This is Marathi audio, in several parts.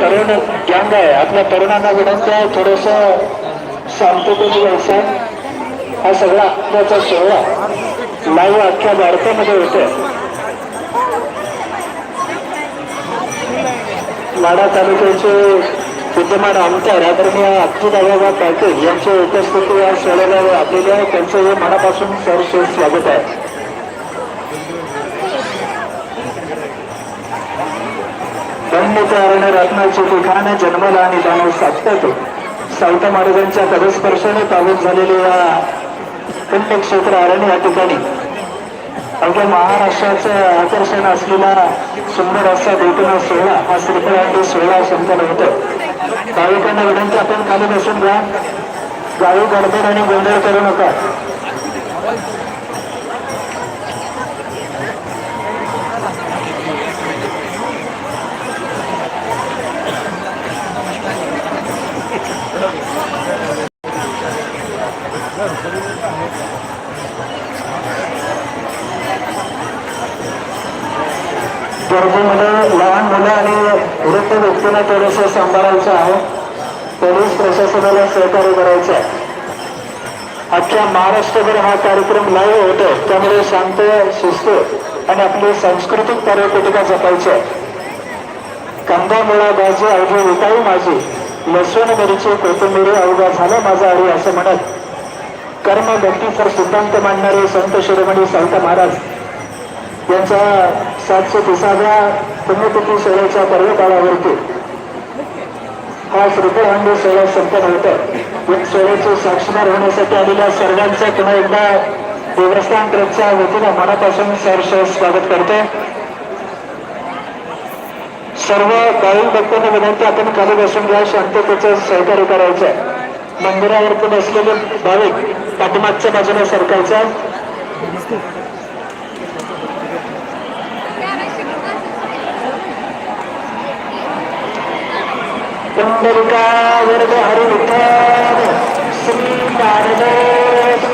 तरुण गँग आहे. आपल्या तरुणांना विनंती आहे थोडस शांततेने व्यवसाय. हा सगळा आपल्याचा सोहळा लाईव्ह अख्ख्या भारतामध्ये होतोय. माडा तालुक्याचे विद्यमान आमदार आदरणीय अब्दुल पाटील यांची उपस्थिती या सोहळ्याला आपलेली आहे त्यांचं हे मनापासून सहर्ष स्वागत आहे. अरण्य रत्नाचे ठिकाण जन्मला आणि दानव साधतात सावत महाराजांच्या पदस्पर्शाने पावन झालेले या पुण्यक्षेत्र अरण्य या ठिकाणी अवघ्या महाराष्ट्राचं आकर्षण असलेला सुंदर असा भेटणा सोहळा हा श्रीफळांडी सोहळा संपन्न होतो. भाविकांना विनंती आपण खाली बसून घ्या गावी गडबड आणि गोंधळ करू नका. गरजेमध्ये लहान मुलं आणि वृद्ध व्यक्तींना थोडंसं सांभाळायचं आहे. पोलीस प्रशासनाला सहकार्य करायचं आहे. अख्ख्या महाराष्ट्रभर हा कार्यक्रम लाईव्ह होतो त्यामुळे शांत शिस्त आणि आपली सांस्कृतिक पर्यटका जपायची आहे कांदा मुळा गाजी अवघी विकाई माझी. लसूण मिरची कोथिंबीर अवघा झाला माझा हरी असं म्हणत. कर्म भक्तीचा सिद्धांत मांडणारे संत शिरोमणी संत महाराज. यांचा सातशे तिसाव्या पुण्यतिथी सोहळ्याच्या पर्वकाळावरती हा श्रीफळहांडी सोहळा संपन्न होता. या सोहळ्याचे साक्षीदार होण्यासाठी आलेल्या सर्वांचं पुन्हा एकदा देवस्थान ट्रस्टच्या वतीनं मनापासून सहर्ष स्वागत करते. सर्व भाविक भक्तांना विनंती आपण खाली बसून घ्या शांततेचं सहकार्य करायचं. आहे मंदिरावरती बसलेले भाविक पाठीमागच्या बाजूला सरकायचा. पुंडलिका वर्ग हरी विठ्ठल श्री नारायण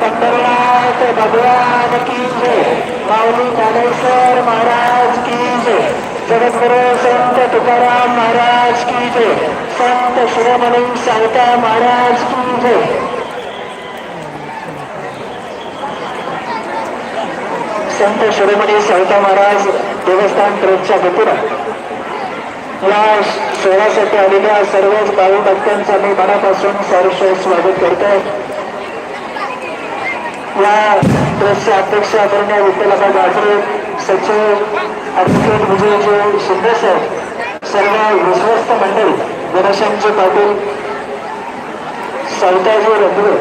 पंढरनाथ भगवान की जय माऊली ज्ञानेश्वर महाराज की जय जगद्गुरु संत तुकाराम महाराज की जय संत शिरोमणी सावता महाराज की जय. संत शिरोमणी सावता महाराज देवस्थान ट्रस्टच्या वतीनं या सोहळ्यासाठी आलेल्या सर्वच भावी भक्तांचं मी मनापासून सहर्ष स्वागत करतो. या ट्रस्टचे अध्यक्ष आदरणीय विठ्ठलबा गाठरे सचिव ॲडव्होकेट विजयजी शिंदे साहेब सर्व विश्वस्त मंडळ गणेशांचे पाटील सविताजी रघुवे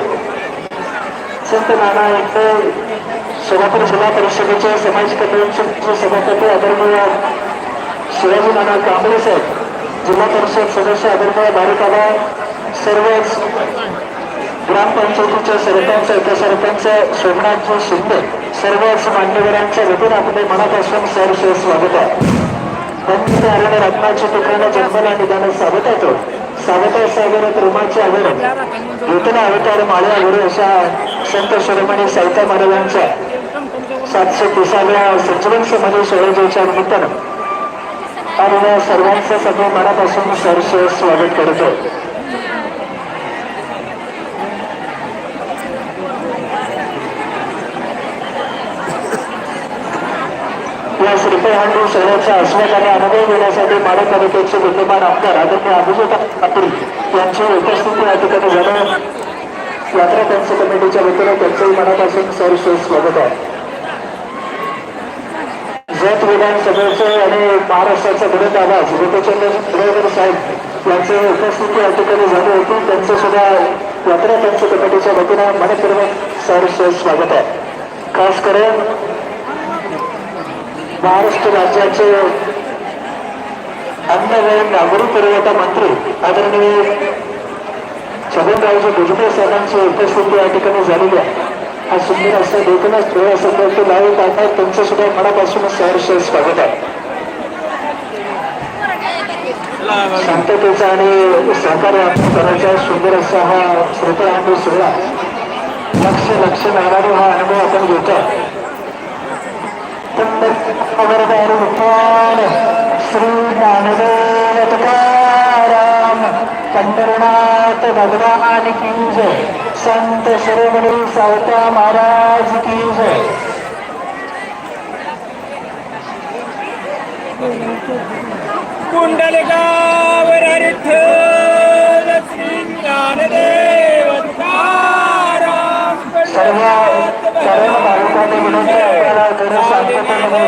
संत नाना एकटे सोलापूर जिल्हा परिषदेचे समाज कल्याण सभापती आदरणीय शिवाजी नाना कांबळे साहेब जिल्हा परिषद सदस्य आदरणीय बारिकाला सर्वच ग्रामपंचायतीचे सरपंच उपसरपंच सोमनाथजी शिंदे सर्वच मान्यवरांच्या वतीनं आपले मनापासून सहर्ष स्वागत आहे. धन्य आलेल्या रत्नाची ठिकाणं जन्मला निदान सावत येतो सावता सागर प्रेमाचे आवरण नूतन अवतार माळ्या गुरु अशा संत शिरोमणी साहित्य महाराजांच्या सातशे तिसाव्या संजीवन समाधी सोहळ्याच्या निमित्तानं आणि या सर्वांचं सगळं मनापासून सहर्ष स्वागत करतो. या श्रीफळहांडू शहराच्या अस्मिताने अनुभव घेण्यासाठी माडा तालुक्याचे विद्यमान आमदार आदरणीय अभिजित पाटील यांची उपस्थिती या ठिकाणी झालं. यात्रा त्यांच्या कमिटीच्या वतीनं त्यांचंही मनापासून सहर्ष स्वागत आहे. जत विधानसभेचे आणि महाराष्ट्राचा बुलंद आवाज गोपीचंद ड्रायव्हर साहेब यांचे उपस्थिती या ठिकाणी झाली होती. त्यांचं सुद्धा यात्रा त्यांच्या कमिटीच्या वतीनं मनपूर्वक सहर्ष स्वागत आहे. खास करून महाराष्ट्र राज्याचे अन्न व नागरी पुरवठा मंत्री आदरणीय छगनरावजी भुजबळ साहेबांची उपस्थिती या ठिकाणी झालेली आहे. हा सुंदर असा देखीलच थोडा संदर्भ लाईव्ह पाहतात त्यांचं सुद्धा मनापासून सहर्ष स्वागत आहे. शांततेचा आणि सहकार्य आपण करायचा सुंदर असा हा श्रोता अनुभव सोहळा लक्ष लक्ष लागणारा हा अनुभव आपण घेतो श्री ज्ञानदेव तुकाराम पंढरनाथ भगवान की जय. संत शिरोमणी सावता महाराज की जय. कुंडलगावर सर्व सर्व भाविकांनी विनंती आपल्याला गणेश शांततेमध्ये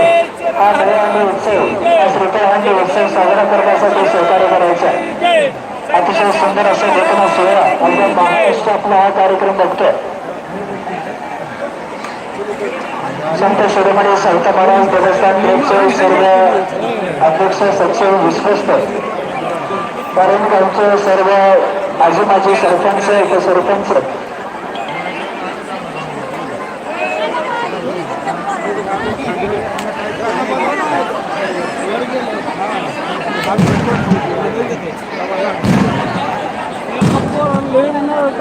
हा दहीहंडी उत्सव. हा साजरा करण्यासाठी सहकार्य करायचा आहे. अतिशय सुंदर असं घटना सोहळा अगदी महाराष्ट्र आपला हा कार्यक्रम बघतोय. संत शिरोमणी साहित्य महाराज देवस्थान सर्व अध्यक्ष सचिव विश्वस्त. कारण त्यांचे सर्व आजी माजी सरपंच उपसरपंच.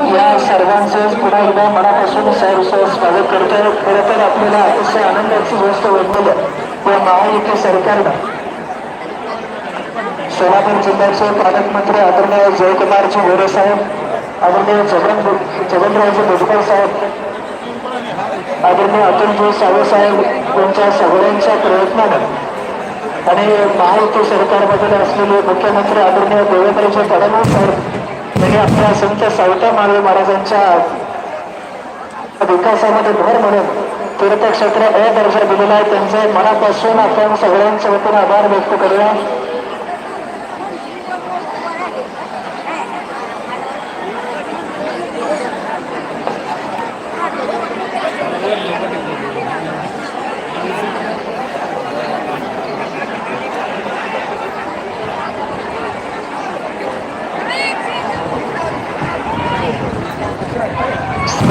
या सर्वांचं पुन्हा एकदा मनापासून सहर्ष स्वागत करतोय. खरं तर आपल्याला अतिशय आनंदाची गोष्ट वाटलेलं या महायुती सरकारनं सोलापूर जिल्ह्याचे पालकमंत्री आदरणीय जयकुमारजी गोरे साहेब आदरणीय जगन जगनरावजी भुजबळ साहेब आदरणीय अतुलजी सावे साहेब यांच्या सगळ्यांच्या प्रयत्नानं आणि महायुती सरकारबद्दल असलेले मुख्यमंत्री आदरणीय देवेंद्रजी फडणवीस साहेब त्यांनी आपल्या संत सावता माळवे महाराजांच्या विकासामध्ये भर म्हणून तीर्थक्षेत्र अ दर्जा दिलेला आहे. त्यांचे मनापासून आपण सगळ्यांच्या वतीने आभार व्यक्त करूया.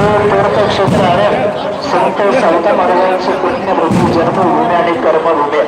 तीर्थक्षेत्र आहे संत सावता महाराजांचे पुण्यभूमी जन्मभूमी आणि कर्मभूमी